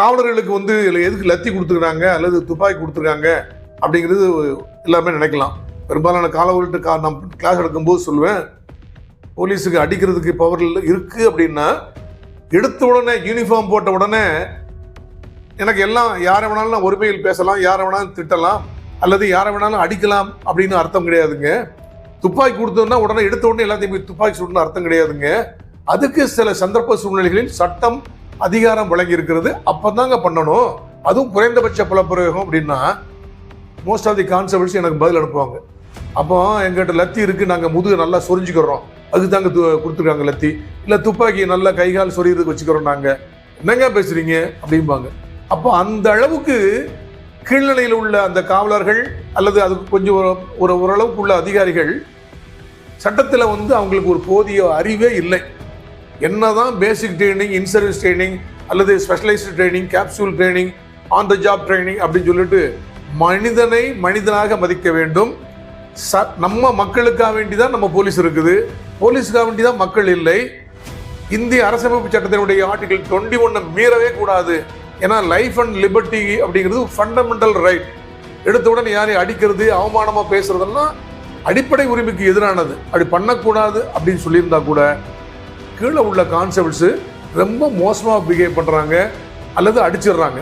காவலர்களுக்கு வந்து எதுக்கு லத்தி கொடுத்துருக்காங்க அல்லது துப்பாக்கி கொடுத்துருக்காங்க அப்படிங்கிறது எல்லாமே நினைக்கலாம். பெரும்பாலான காவலர்கள்ட்ட கா நான் கிளாஸ் எடுக்கும்போது சொல்லுவேன் போலீஸுக்கு அடிக்கிறதுக்கு பவர் இருக்குது அப்படின்னா எடுத்த உடனே யூனிஃபார்ம் போட்ட உடனே எனக்கு எல்லாம் யாரை வேணாலும் நான் ஒருமையில் பேசலாம் யாரை வேணாலும் திட்டலாம் அல்லது யாரை வேணாலும் அடிக்கலாம் அப்படின்னு அர்த்தம் கிடையாதுங்க. துப்பாக்கி கொடுத்தோம்னா உடனே எடுத்த உடனே எல்லாத்தையும் போய் துப்பாக்கி சுடணும்னு அர்த்தம் கிடையாதுங்க. அதுக்கு சில சந்தர்ப்ப சூழ்நிலைகளில் சட்டம் அதிகாரம் வழங்கி இருக்கிறது அப்போதாங்க பண்ணணும். அதுவும் குறைந்தபட்ச புலப்பிரயோகம் அப்படின்னா மோஸ்ட் ஆஃப் தி கான்ஸ்டபிள்ஸ் எனக்கு பதில் அனுப்புவாங்க. அப்போ எங்கிட்ட லத்தி இருக்குது நாங்கள் முதுகு நல்லா சொரிஞ்சுக்கிறோம். அதுக்கு தாங்க கொடுத்துருக்காங்க லத்தி. இல்லை துப்பாக்கி நல்லா கை கால் சொரியறதுக்கு வச்சுக்கிறோம் நாங்கள் என்னங்க பேசுறீங்க? அப்படிம்பாங்க. அப்போ அந்த அளவுக்கு கீழ்நிலையில் உள்ள அந்த காவலர்கள் அல்லது அதுக்கு கொஞ்சம் ஒரு- ஒரு ஓரளவுக்கு உள்ள அதிகாரிகள் சட்டத்தில் வந்து அவங்களுக்கு ஒரு போதிய அறிவே இல்லை. என்ன தான் basic training in service training அல்லது specialised training capsule training on the job training அப்படின்னு சொல்லிட்டு மனிதனை மனிதனாக மதிக்க வேண்டும். ச நம்ம மக்களுக்காக வேண்டி தான் நம்ம போலீஸ் இருக்குது. போலீஸுக்காக வேண்டி தான் மக்கள் இல்லை. இந்திய அரசமைப்பு சட்டத்தினுடைய ஆர்டிகல் டுவெண்ட்டி ஒன்னை மீறவே கூடாது. ஏன்னா லைஃப் அண்ட் லிபர்ட்டி அப்படிங்கிறது ஃபண்டமெண்டல் ரைட் எடுத்த உடனே யாரையும் அடிக்கிறது அவமானமாக பேசுறதெல்லாம் அடிப்படை உரிமைக்கு எதிரானது. அப்படி பண்ணக்கூடாது அப்படின்னு சொல்லியிருந்தா கூட கீழே உள்ள கான்ஸ்டபிள்ஸு ரொம்ப மோசமாக பிஹேவ் பண்ணுறாங்க அல்லது அடிச்சிடுறாங்க.